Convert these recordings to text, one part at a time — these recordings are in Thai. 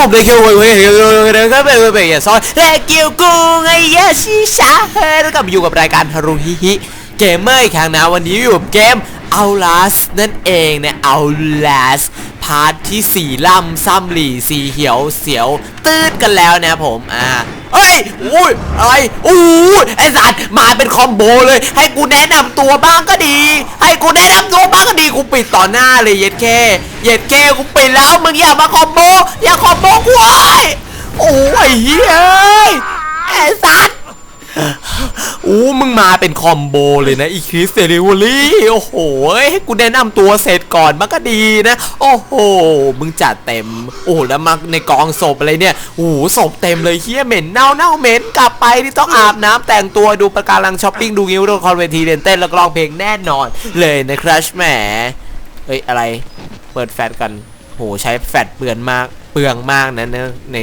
ผมเลยคิวเว้ยเว้ยเว้ยเว้ยเว้ยก็เป็นเป็นอย่าซอยและเกี่ยวกุงไอ้ยาชิชาเฮ้ยแล้วกลับมาอยู่กับรายการฮารุฮิฮิเกมเมอร์อีกครั้งนะวันนี้อยู่กับเกมเอาลัสนั่นเองนะ Outlast พาร์ทที่สี่ล่ำซ้ำหลี่สีเขียวเสียวตืดกันแล้วนะผมอ่า เฮ้ยอุ้ยอะไรอู้ยไอสัตว์มาเป็นคอมโบเลย ให้กูแนะนำตัวบ้างก็ดี ให้กูแนะนำตัวบ้างก็ดีกูปิดต่อหน้าเลยเย็ดแค่เย็ดแค่กูปิดแล้วมึงอย่ามาคอมโบอย่าคอมโบกูไอ้ยโอ้ยเฮ้ยไอสัตว์ อู้มึงมาเป็นคอมโบเลยนะอีคริสเตลิวอรี่โอ้โหให้กูแนะนำตัวเสร็จก่อนมันก็ดีนะ โอ้โห มึงจัดเต็ม โอ้โหแล้วมาในกองศพอะไรเนี่ยโอ้โหศพเต็มเลยเฮียเหม็นเน่าเน่าเหม็นกลับไปที่ต้องอาบน้ำแต่งตัวดูประการังช้อปปิ้งดูงิ้วดูคอนเวทีเรียนเต้นแล้วก็ร้องเพลงแน่นอน เลยนะครับแหมเฮ้ยอะไร เปิดแฟลชกันโหใช้แฟลชเปลือนมากเปลืองมากนะนะใน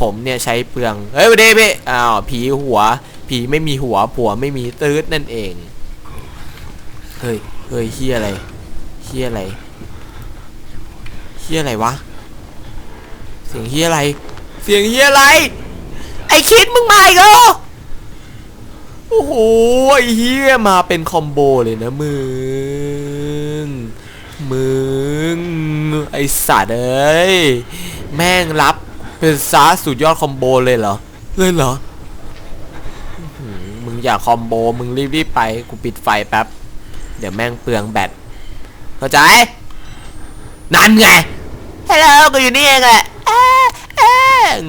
ผมเนี่ยใช้เปลืองเฮ้ยวันนี้พี่อ้าวผีหัว ผีไม่มีหัวผัวไม่มีตืดนั่นเอง เฮ้ย เฮ้ยเฮียอะไรเฮียอะไรเฮียอะไรวะ เสียงเฮียอะไร เสียงเฮียอะไร ไอคิดมึงมาอีกแล้วเหรอโอ้โหไอเฮียมาเป็นคอมโบเลยนะมึง มึง ไอสัตว์เอ้ย แม่งรับเป็นซาสุดยอดคอมโบเลยเหรอ เลยเหรอ อย่าคอมโบมึงรีบๆไปกูปิดไฟแป๊บ เดี๋ยวแม่งเปลืองแบตเข้าใจ นั่นไงฮัลโหลกูอยู่นี่เองแหละ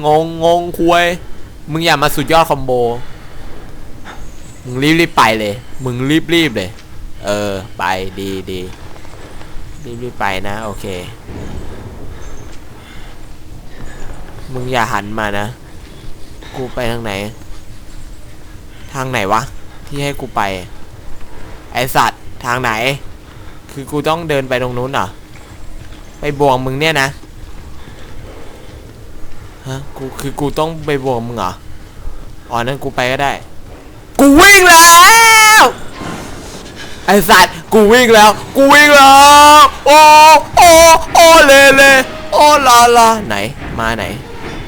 งงงงคุยมึงอย่ามาสุดยอดคอมโบ มึงรีบๆไปเลย มึงรีบๆเลย เออ ไปดีดีรีบๆไปนะ โอเค มึงอย่าหันมานะ กูไปทางไหน ทางไหนวะ ที่ให้กูไป ไอสัตว์ทางไหน คือกูต้องเดินไปตรงนู้นเหรอ ไปบวงมึงเนี่ยนะ ฮะ กูคือกูต้องไปบวงมึงเหรอ อ๋อ นั่นกูไปก็ได้ กูวิ่งแล้ว ไอสัตว์ กูวิ่งแล้ว กูวิ่งแล้ว โอ้ โอ้ โอ้เลเลโอ้ลาลาไหน มาไหน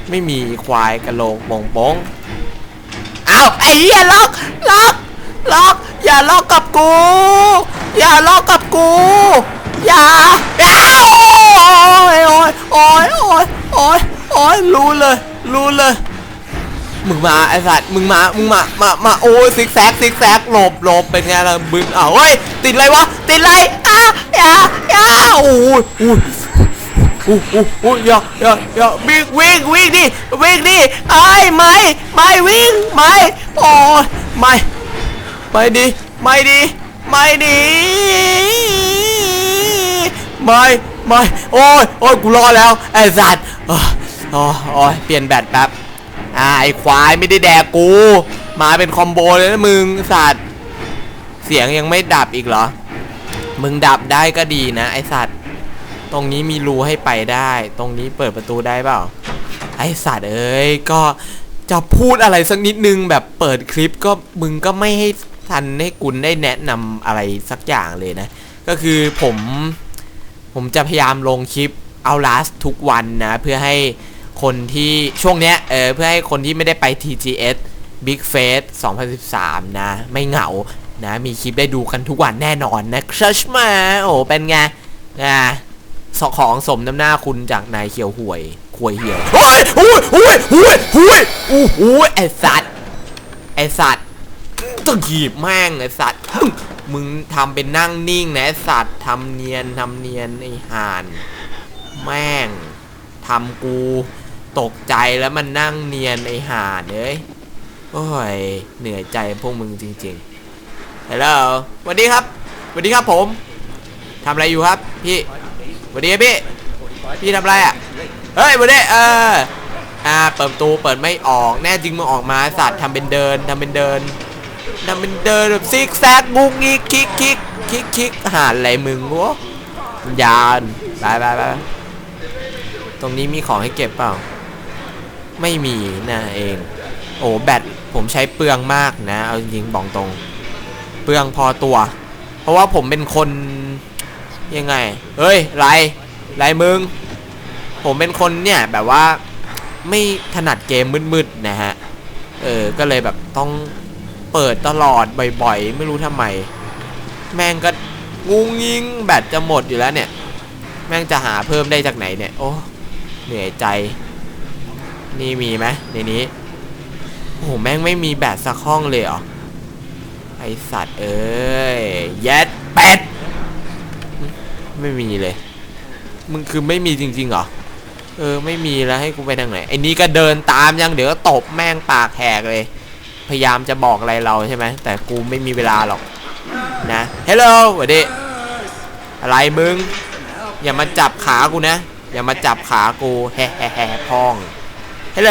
ไม่มีควายกะโหลกบงบง อ้าวไอ้เหี้ยล็อกล็อกล็อกอย่าล็อกกับกู อย่าล็อกกับกู อย่าอ้าวโอ้ยโอ้ยโอ้ยโอ้ยโอ้ยโอ้ยรู้เลย รู้เลยมึงมาไอ้สัตว์มึงมามึงมามามาโอ้ยซิกแซกซิกแซกหลบหลบเป็นไงล่ะบึงอ้าวเฮ้ยติดอะไรวะติดอะไรอะอย่าอย่าโอ้ยโอ้ยโอ้ยโอ้ยโอ้ยอย่าอย่าอย่าวิ่งวิ่งวิ่งดิวิ่งดิไอ้ไม่ไม่วิ่งไม่โอ้ยไม่ไม่ดิไม่ดิไม่ดิไม่ไม่โอ้ยโอ้ยกูรอแล้วไอ้สัตว์โอ้ยโอ้ยโอ้ยเปลี่ยนแบตแป๊บอ่าไอควายไม่ได้แดกกูมาเป็นคอมโบเลยนะมึงสัตว์เสียงยังไม่ดับอีกเหรอ มึงดับได้ก็ดีนะไอสัตว์ ตรงนี้มีรูให้ไปได้ ตรงนี้เปิดประตูได้เปล่า ไอสัตว์เอ้ย ก็จะพูดอะไรสักนิดนึงแบบเปิดคลิปก็มึงก็ไม่ให้ทันให้กุลได้แนะนำอะไรสักอย่างเลยนะ ก็คือผม ผมจะพยายามลงคลิปเอาลาสทุกวันนะ เพื่อให้คนที่ช่วงเนี้ยเออเพื่อให้คนที่ไม่ได้ไป TGS Big Face 2013 นะ ไม่เหงานะ มีคลิปได้ดูกันทุกวันแน่นอนนะครัชมา โอ้เป็นไง อ่า ของสมน้ำหน้าคุณจากนายเขียวห่วยควยเหี่ยวโอ้ยโอ้ยโอ้ยโอ้ยโอ้ยโอ้โหไอสัตว์ไอสัตว์ต้องขีบแม่งไอสัตว์มึงทำเป็นนั่งนิ่งนะไอสัตว์ทำเนียนทำเนียนไอห่าน แม่งทำกูตกใจแล้วมันนั่งเนียนไอห่าเอ้ยโอ้ยเหนื่อยใจพวกมึงจริงๆฮัลโหลสวัสดีครับสวัสดีครับผมทำอะไรอยู่ครับพี่ สวัสดีครับพี่ พี่ทำอะไรอะ เฮ้ยสวัสดีเออ อ่า เปิดประตูเปิดไม่ออก แน่จริงมึงออกมาสัตว์ทำเป็นเดินทำเป็นเดินทำเป็นเดินแบบซิกแซกงุกงิกคิกคิกคิกคิกหาอะไรมึงวะยานไปไปไปตรงนี้มีของให้เก็บเปล่า ไม่มีนะเอง โอ้แบตผมใช้เปลืองมากนะ เอาจริงๆบอกตรง เปลืองพอตัว เพราะว่าผมเป็นคน ยังไง เฮ้ยไรไรมึง ผมเป็นคนเนี่ยแบบว่าไม่ถนัดเกมมืดๆนะฮะ เออ ก็เลยแบบต้องเปิดตลอดบ่อยๆ ไม่รู้ทำไม แม่งก็งูงิงแบตจะหมดอยู่แล้วเนี่ย แม่งจะหาเพิ่มได้จากไหนเนี่ย โอ้ เหนื่อยใจ นี่มีไหมในนี้ โอ้แม่งไม่มีแบตสักห้องเลยเหรอ ไอสัตว์เอ้ย แยดเป็ด ไม่มีเลย มึงคือไม่มีจริงๆเหรอ เออ ไม่มีแล้วให้กูไปทางไหนไอ้นี่ก็เดินตามยังเดี๋ยวก็ตบแม่งปากแหกเลย พยายามจะบอกอะไรเราใช่ไหมแต่กูไม่มีเวลาหรอก นะเฮลโลสวัสดีอะไรมึง อย่ามาจับขากูนะ อย่ามาจับขากูแฮ่แฮ่แฮ่พองเฮลโล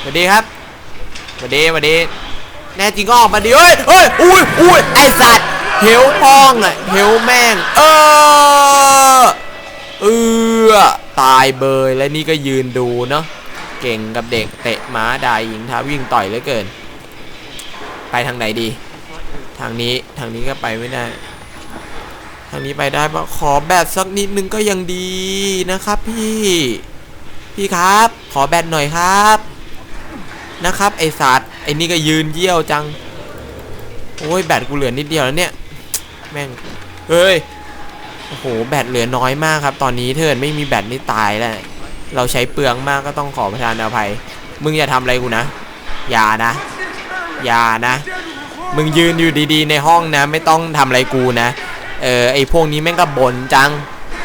สวัสดีครับสวัสดีสวัสดีแน่จริงก็ออกมาดิเฮ้ยเฮ้ยอุ้ยอุ้ยไอสัตว์ เหวพองอะเหวแม่ง เออเออตายเบยและนี่ก็ยืนดูเนาะเก่งกับเด็กเตะม้าด่าหญิงท้าวิ่งต่อยเหลือเกิน ไปทางไหนดี ทางนี้ทางนี้ก็ไปไม่ได้ ทางนี้ไปได้ปะขอแบตสักนิดนึงก็ยังดีนะครับพี่ พี่ครับ ขอแบตหน่อยครับนะครับไอสัตว์ไอนี่ก็ยืนเยี่ยวจัง โอ้ยแบตกูเหลือนิดเดียวแล้วเนี่ย แม่งเฮ้ยโอ้โหแบตเหลือน้อยมากครับ ตอนนี้เทิร์นไม่มีแบตนี่ตายแล้วเราใช้เปลืองมากก็ต้องขอประทานอภัย มึงอย่าทำอะไรกูนะ อย่านะ อย่านะ มึงยืนอยู่ดีๆ ในห้องนะ ไม่ต้องทำอะไรกูนะ เออไอพวกนี้แม่งก็บ่นจัง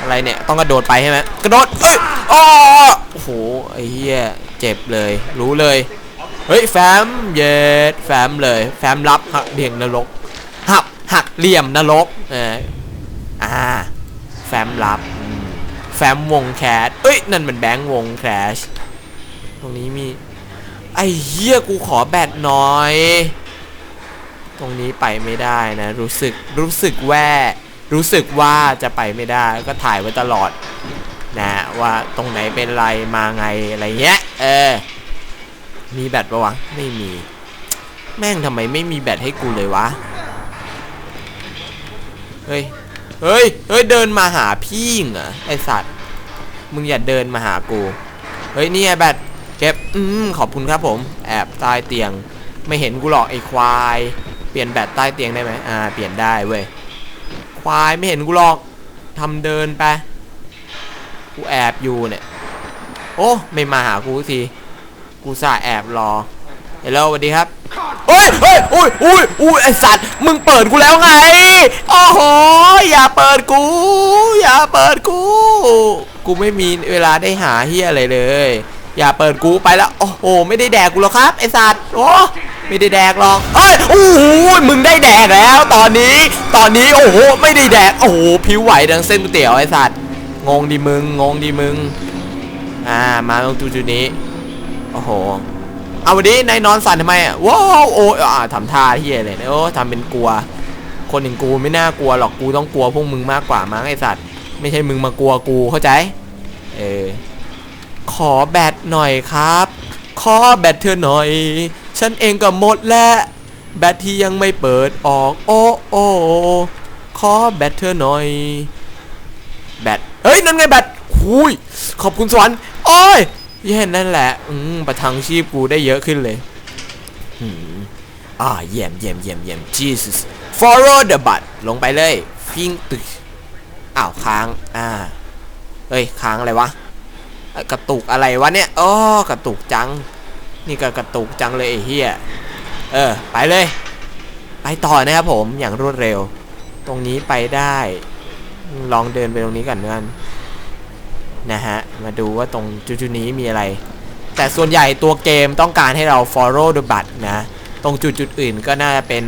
อะไรเนี่ย ต้องกระโดดไปใช่ไหมกระโดด เอ้ยอ้อโอ้โห ไอ้เหี้ย เจ็บเลย รู้เลย เฮ้ย แฟม เย็ดแฟมเลย แฟมรับหักเบี่ยงนรกหัก หักเหลี่ยมนรกเอออ่า แฟมรับ แฟมวงแคสเอ้ย นั่นมันแบงค์วงแคชตรงนี้มี ไอ้เหี้ยกูขอแบตหน่อย ตรงนี้ไปไม่ได้นะ รู้สึกรู้สึกแว่รู้สึกว่าจะไปไม่ได้ก็ถ่ายไว้ตลอด นะว่าตรงไหนเป็นไรมาไงอะไรเงี้ย เออ มีแบตปะวะ ไม่มี แม่งทำไมไม่มีแบตให้กูเลยวะ เฮ้ย เฮ้ย เฮ้ย เดินมาหาพี่เหรอไอสัตว์ มึงอย่าเดินมาหากู เฮ้ย นี่ไงแบตเก็บ อืม ขอบคุณครับผม แอบใต้เตียง ไม่เห็นกูหรอกไอควาย เปลี่ยนแบตใต้เตียงได้ไหมอ่า เปลี่ยนได้เว้ย ควายไม่เห็นกูหรอกทำเดินไป กูแอบอยู่เนี่ย โอ้ ไม่มาหากูสักทีกูสาแอบรอ ฮลโลสวัสดีครับเฮ้ยเฮ้ยอุ้ยอุ้ยอุ้ยไอสัตว์ มึงเปิดกูแล้วไง โอ้โห อย่าเปิดกู อย่าเปิดกู กูไม่มีเวลาได้หาเฮียอะไรเลย อย่าเปิดกูไปแล้ว โอ้โห ไม่ได้แดกกูหรอกครับไอสัตว์ โอ้ไม่ได้แดกหรอกเฮ้ยโอ้โหมึงได้แดกแล้ว ตอนนี้ ตอนนี้ โอ้โห ไม่ได้แดก โอ้โห ผิวไหวดังเส้นก๋วยเตี๋ยวไอสัตว์ งงดิมึง งงดิมึง อ่า มาตรงจุดนี้ โอ้โห เอาวันนี้นายนอนสั่นทำไมอะว้าวโอ้ยอ่าทำท่าเฮียเลยนะโอ้ทำเป็นกลัว คนอย่างกูไม่น่ากลัวหรอกกูต้องกลัวพวกมึงมากกว่ามั้งไอสัตว์ ไม่ใช่มึงมากลัวกูเข้าใจ เออขอแบตหน่อยครับ ขอแบตเธอหน่อย ฉันเองก็หมดแล้วแบตที่ยังไม่เปิดออกโอ้โอ้ขอแบตเธอหน่อย แบตเฮ้ยนั่นไงแบตหุยขอบคุณสวรรค์โอ้ย เย่นั่นแหละ อืมประทังชีพกูได้เยอะขึ้นเลยอืมอ่าเยี่ยมเยี่ยมเยี่ยมเยี่ยม Jesus follow the bus ลงไปเลยฟิงตึกอ้าวค้างอ่าเฮ้ยค้างอะไรวะกระตุกอะไรวะเนี่ยอ๋อกระตุกจัง นี่ก็กระตุกจังเลยไอ้เหี้ยเออ ไปเลย ไปต่อนะครับผมอย่างรวดเร็ว ตรงนี้ไปได้ ลองเดินไปตรงนี้ก่อนเพื่อน นะฮะ มาดูว่าตรงจุดๆนี้มีอะไร แต่ส่วนใหญ่ตัวเกมต้องการให้เรา follow the bus นะ ตรงจุดจุดๆอื่นก็น่าจะเป็น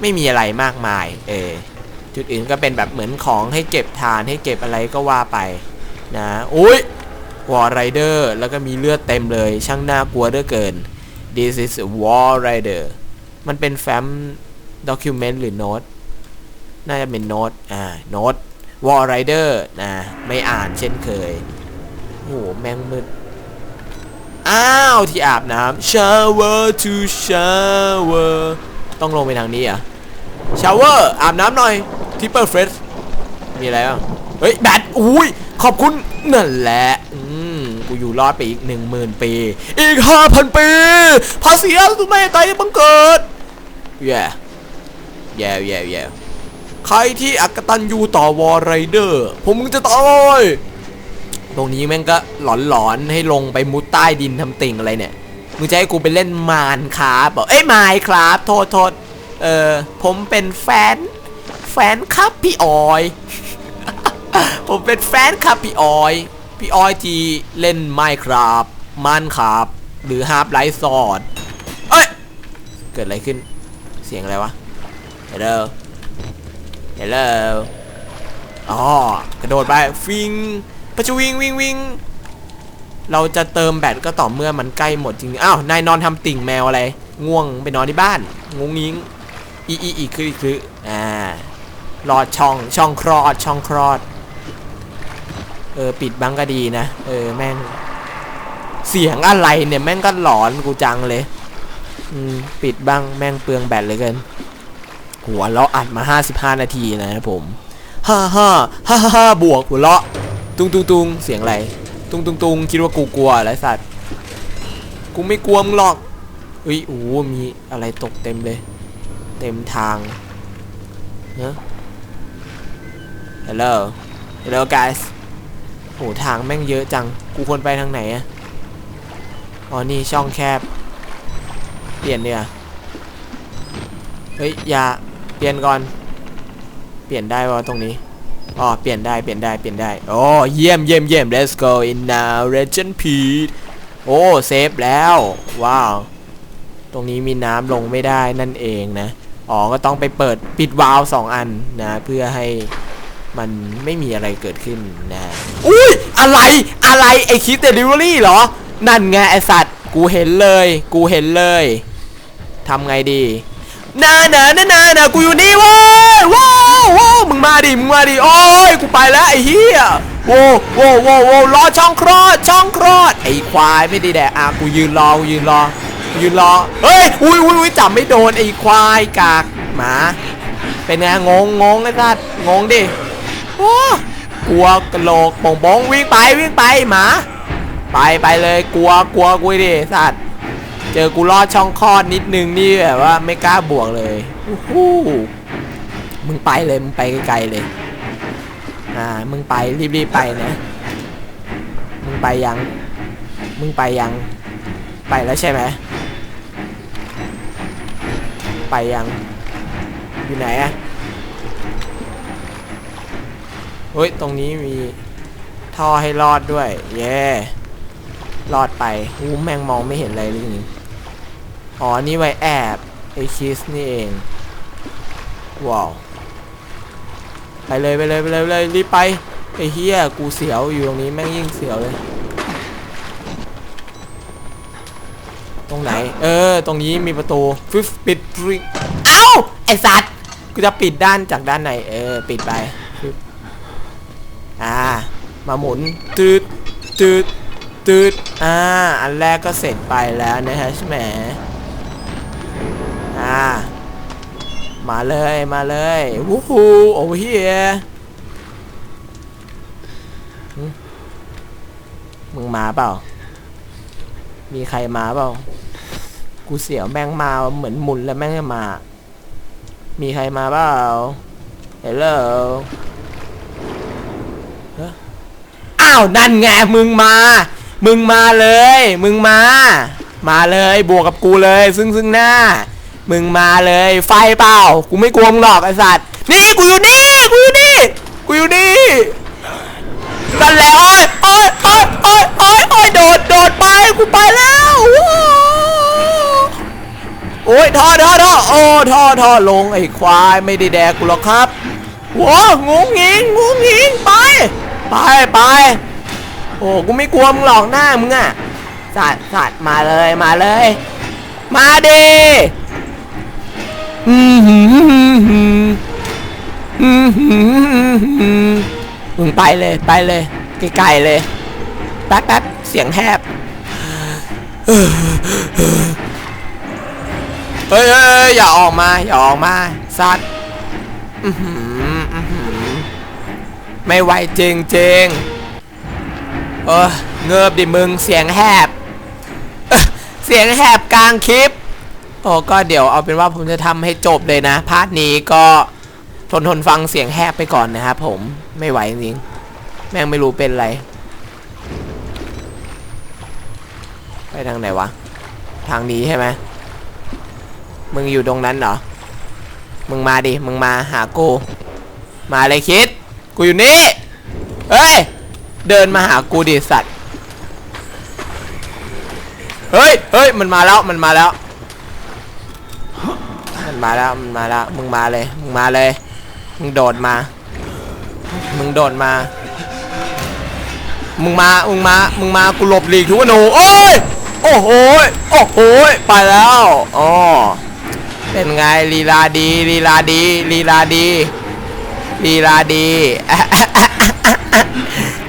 ไม่มีอะไรมากมาย เออ จุดอื่นก็เป็นแบบเหมือนของให้เก็บทานให้เก็บอะไรก็ว่าไปนะอุ้ยวอร์ไรเดอร์แล้วก็มีเลือดเต็มเลย ช่างน่ากลัวเหลือเกิน this is war rider มันเป็นแฟ้มด็อกิวเมนต์หรือโน้ตน่าจะเป็นโน้ตอ่าโน้ต วอลไรเดอร์นะไม่อ่านเช่นเคยโอ้โหแมงมืดอ้าวที่อาบน้ำ shower to shower ต้องลงไปทางนี้อะ shower อาบน้ำหน่อยทิปเปอร์เฟรชมีอะไรบ้างเฮ้ยแบตอุ้ยขอบคุณนั่นแหละอืมกูอยู่รอดไปอีกหนึ่งหมื่นปี อีกห้าพันปีภาษีสุไม่ตายบังเกิดแย่แย่แย่แย่ ใครที่อักตันยูต่อวอร์ไรเดอร์ ผมมึงจะตายตรงนี้แม่งก็หลอนๆ ให้ลงไปมุดใต้ดินทำติ่งอะไรเนี่ย มึงจะให้กูไปเล่นมานคราบเอ้ยไมค์ครับโทษโทษเออผมเป็นแฟน แฟนครับพี่ออย ผมเป็นแฟนครับพี่ออย พี่ออยที่เล่นไมค์ครับมันครับหรือฮาร์ปไลท์ซอดเอ้ย เกิดอะไรขึ้น เสียงอะไรวะ Hello Hello อ๋อกระโดดไปฟิงประชวิงวิงวิงเราจะเติมแบตก็ต่อเมื่อมันใกล้หมดจริงๆอ้าว นายนอนทำติ่งแมวอะไร ง่วงไปนอนที่บ้าน งงงิงอีอีอีคืออีคืออ่ารอดช่องช่องคลอดช่องคลอด เออ ปิดบังก็ดีนะ เออ แม่ง เสียงอะไรเนี่ย แม่งก็หลอนกูจังเลย อืม ปิดบ้างแม่งเปลืองแบตเลยเกิน หัวเราะอัดมา 55 นาทีนะครับผมฮ่าฮ่าฮ่าฮ่าฮ่าบวกหัวเราะ ตุงตุงตุงเสียงอะไร ตุงตุงตุงคิดว่ากูกลัวอะไรสัตว์ กูไม่กลัวมึงหรอกเฮ้ยโอ้มีอะไรตกเต็มเลย เต็มทางเนอะ Hello Hello guys โหทางแม่งเยอะจัง กูควรไปทางไหนอะอ๋อ นี่ช่องแคบ เปลี่ยนเนี่ยเฮ้ย อย่า เปลี่ยนก่อน เปลี่ยนได้วะตรงนี้อ๋อเปลี่ยนได้เปลี่ยนได้เปลี่ยนได้โอ้เยี่ยมเยี่ยมเยี่ยม let's go in now legend Pete โอ้เซฟแล้ว ว้าว ตรงนี้มีน้ำลงไม่ได้นั่นเองนะอ๋อก็ต้องไปเปิดปิดวาล์วสองอันนะ เพื่อให้มันไม่มีอะไรเกิดขึ้นนะอุ้ยอะไรอะไรไอคิดเดลิเวอรี่เหรอ นั่นไงไอสัตว์ กูเห็นเลย กูเห็นเลยทำไงดี นาหนานานานากูอยู่นี่เว้ยว้าวว้าวมึงมาดิมึงมาดิโอ้ยกูไปแล้วไอ้เหี้ยโว้โว้โว้โว้รอช่องคลอดช่องคลอดไอ้ควายไม่ได้แดกอะกูยืนรอกูยืนรอกูยืนรอเฮ้ยอุ้ยอุ้ยจับไม่โดนไอ้ควายกากหมาเป็นไงงงงงไอ้สัตว์งงดิโอ้กลัวกระโหลกป่งป่งวิ่งไปวิ่งไปหมาไปไปเลยกลัวกลัวกูดิสัตว์ เจอกูลอดช่องคลอดนิดนึงนี่แบบว่าไม่กล้าบวกเลยอู้หูมึงไปเลยมึงไปไกลๆเลย อ่า มึงไปรีบๆไปนะ มึงไปยัง มึงไปยัง ไปแล้วใช่ไหม ไปยัง อยู่ไหนอะเฮ้ย ตรงนี้มีท่อให้รอดด้วย เย้รอดไปหูแม่งมองไม่เห็นอะไรเลยนี่ อ๋อ นี่ไว้แอบไอคิสนี่เอง ว้าว ไปเลยไปเลยไปเลยเลยรีบไปไอเฮียกูเสียวอยู่ตรงนี้แม่งยิ่งเสียวเลย ตรงไหน เออ ตรงนี้มีประตูฟึบปิดฟริเอ้าไอสัตว์กูจะปิดด้านจากด้านไหน เออ ปิดไป อ่า มาหมุนตืดตืดตืดอ่า อันแรกก็เสร็จไปแล้วนะฮะใช่ไหม มาเลยมาเลยวู้ฮูโอ้เฮียมึงมาเปล่า มีใครมาเปล่า กูเสียวแม่งมาเหมือนหมุนแล้วแม่งมา มีใครมาเปล่าเฮลโหลอ้าว นั่นไง มึงมา มึงมาเลย มึงมา มาเลย บวกกับกูเลย ซึ่งซึ่งหน้า มึงมาเลยไฟเปล่า กูไม่กลัวมึงหรอกไอสัตว์ นี่กูอยู่นี่ กูอยู่นี่ กูอยู่นี่นั่นแหละโอ้ยโอ้ยโอ้ยโอ้ยโอ้ยโอ้ยโดดโดดไป กูไปแล้ว โอ้ยท่อท่อท่อโอ้ท่อท่อลงไอ้ควายไม่ได้แดกกูหรอกครับว้างงงิงงงงิงไปไปไปโอ้กูไม่กลัวมึงหรอกหน้ามึงอะสัตว์สัตว์มาเลยมาเลย มาดิ มึงไปเลยไปเลยไกลๆเลยแป๊บแป๊บเสียงแหบเฮ้ยเฮ้ยอย่าออกมา อย่าออกมาสัตว์ไม่ไหวจริงจริงเออเงิบดิมึงเสียงแหบเอ้อเสียงแหบกลางคลิป โอ้ก็เดี๋ยวเอาเป็นว่าผมจะทำให้จบเลยนะ พาร์ทนี้ก็ทนทนฟังเสียงแหบไปก่อนนะครับผมไม่ไหวจริงๆแม่งไม่รู้เป็นอะไร ไปทางไหนวะ ทางนี้ใช่ไหมมึงอยู่ตรงนั้นเหรอ มึงมาดิ มึงมาหากู มาเลยคิด กูอยู่นี่ เฮ้ย เดินมาหากูดิสัตว์ เฮ้ย เฮ้ย มันมาแล้ว มันมาแล้ว มาแล้วมันมาแล้วมึงมาเลยมึงมาเลยมึงโดดมา มึงโดดมา มึงมา มึงมา มึงมา กูหลบหลีกทุกนหนูโอ้ย โอ้โหยโอ้โหยไปแล้วอ๋อเป็นไงลีลาดีลีลาดีลีลาดีลีลาดี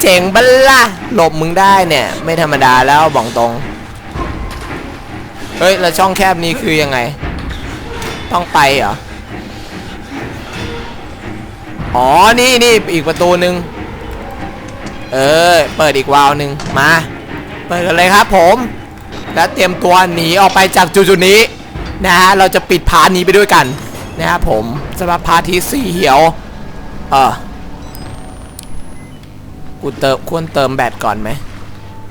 เจ๋งบัลล่ะหลบมึงได้เนี่ย ไม่ธรรมดาแล้วบอกตรง เฮ้ย แล้วช่องแคบนี้คือยังไง ต้องไปเหรอ อ๋อ นี่นี่อีกประตูหนึ่งเออ เปิดอีกวาล์วหนึ่งมา เปิดกันเลยครับผม แล้วเตรียมตัวหนีออกไปจากจุดๆนี้นะฮะ เราจะปิดพาร์ทนี้ไปด้วยกันนะครับผมสำหรับพาร์ทที่สีเหียว เออกูเติมควรเติมแบตก่อนไหม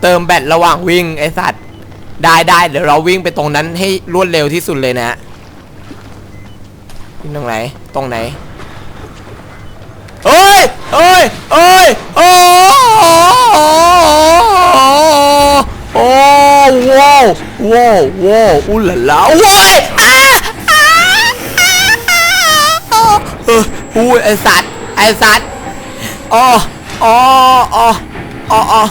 เติมแบตระหว่างวิ่งไอสัตว์ ได้ได้เดี๋ยวเราวิ่งไปตรงนั้นให้รวดเร็วที่สุดเลยนะฮะ วิ่งตรงไหน ตรงไหนเอ้ยเอ้ยเอ้ยโอ้โอ้โอ้ว้าวว้าวว้าวอุลาลาว้ายอ้าอ้าเอออุ้ยไอสัตว์ไอสัตว์อ๋ออ๋ออ๋ออ๋ออ๋อ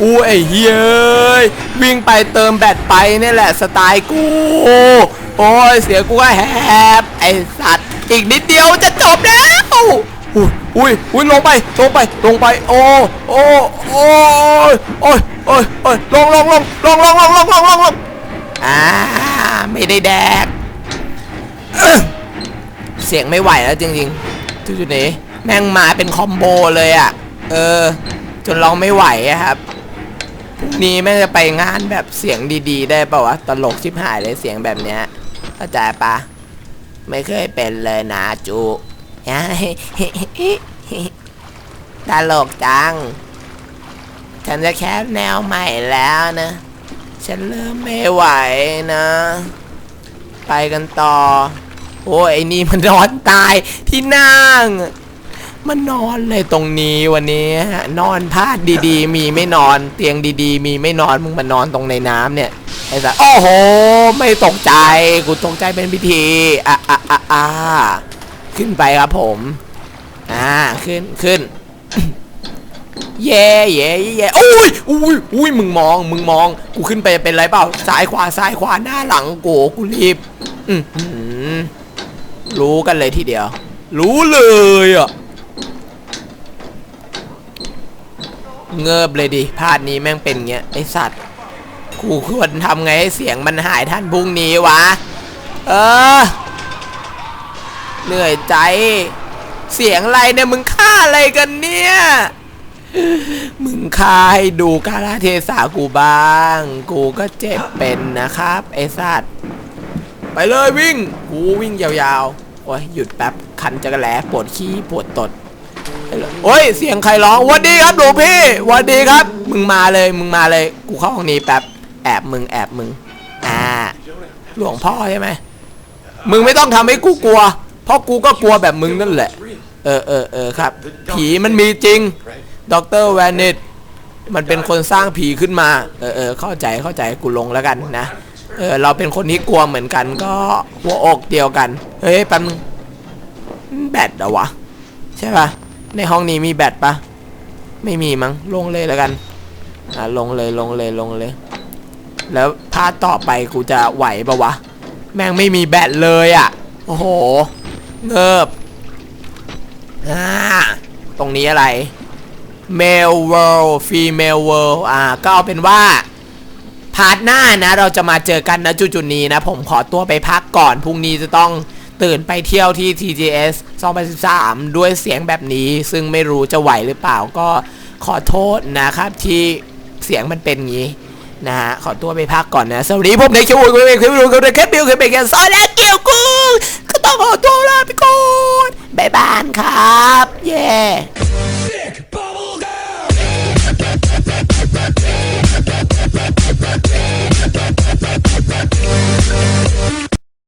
อู้ไอ้เฮ้ยวิ่งไปเติมแบตไปนี่แหละสไตล์กู โอ้ยเสียกูก็แหบไอสัตว์อีกนิดเดียวจะจบแล้วอุ้ยอุ้ยอุ้ยลงไปลงไปลงไปโอ้โอ้โอ้ยโอ้ยโอ้ยโอ้ยลงลงลงลงลงลงลงลงลงลงอ่าไม่ได้แดกเสียงไม่ไหวแล้วจริงๆจุดๆนี้แม่งมาเป็นคอมโบเลยอะเออจนเราไม่ไหวอะครับพรุ่งนี้แม่งจะไปงานแบบเสียงดีๆ ได้ป่าวะตลกชิบหายเลยเสียงแบบเนี้ย เข้าใจปะไม่เคยเป็นเลยนะจูตลกจัง ฉันจะแคปแนวใหม่แล้วนะ ฉันเริ่มไม่ไหวนะ ไปกันต่อ โอ้ยไอ้นี่มันร้อนตายที่นั่ง มันนอนเลยตรงนี้วันนี้นอนพาดดีๆ มีไม่นอนเตียงดีๆ มีไม่นอนมึงมานอนตรงในน้ำเนี่ยไอ้สัสโอ้โห ไม่ตกใจกูตกใจเป็นพิธีอะอะอะอะขึ้นไปครับผมอ่าขึ้นขึ้นเย่เย่เย่อุ้ยอุ้ยอุ้ยมึงมอง มึงมอง กูขึ้นไปเป็นไรเปล่าซ้ายขวาซ้ายขวาหน้าหลังกูกูรีบอืรู้กันเลยทีเดียว รู้เลยอะ เงิบเลยดิพาดนี้แม่งเป็นเงี้ยไอสัตว์กูควรทำไงให้เสียงมันหายท่านพรุ่งนี้วะ เออ เหนื่อยใจ เสียงอะไรเนี่ยมึงฆ่าอะไรกันเนี่ย มึงฆ่าให้ดูกาลเทศากูบ้าง กูก็เจ็บเป็นนะครับ ไอสัตว์ ไปเลยวิ่ง กูวิ่งยาวๆ โอ้ยหยุดแป๊บคันจะกระแหลปวดขี้ปวดตด โอ้ยเสียงใครร้องวัสดีครับหลวงพี่วัสดีครับ มึงมาเลยมึงมาเลย กูเข้าห้องนี้แป๊บแอบมึงแอบมึงอ่าหลวงพ่อใช่ไหมมึงไม่ต้องทำให้กูกลัว เพราะกูก็กลัวแบบมึงนั่นแหละ เออเออเออครับ ผีมันมีจริงดรแวนิตมันเป็นคนสร้างผีขึ้นมา เออเออเข้าใจเข้าใจกูลงแล้วกันนะ เออเราเป็นคนที่กลัวเหมือนกันก็หัวอกเดียวกัน เฮ้ยแป๊บนึงแบตเหรอวะ ใช่ปะ ในห้องนี้มีแบตปะไม่มีมั้งลงเลยแล้วกัน อะลงเลยลงเลยลงเลย แล้วพาต่อไปกูจะไหวปะวะ แม่งไม่มีแบตเลยอะ โอ้โห เงิบอ่าตรงนี้อะไร male world female world อ่า ก็เอาเป็นว่า พาร์ทหน้านะ เราจะมาเจอกันนะจุดๆนี้นะ ผมขอตัวไปพักก่อน พรุ่งนี้จะต้อง ตื่นไปเที่ยวที่ TGS 2013 ด้วยเสียงแบบนี้ซึ่งไม่รู้จะไหวหรือเปล่าก็ขอโทษนะครับที่เสียงมันเป็นงี้นะฮะขอตัวไปพักก่อนนะ สวัสดีผมในคิวคุณเป็นคิวคุณเป็นแคปบิลคุณเป็นแกซอนและเกี่ยวกูก็ต้องขอตัวลาไปก่อนบ๊ายบายครับ เย้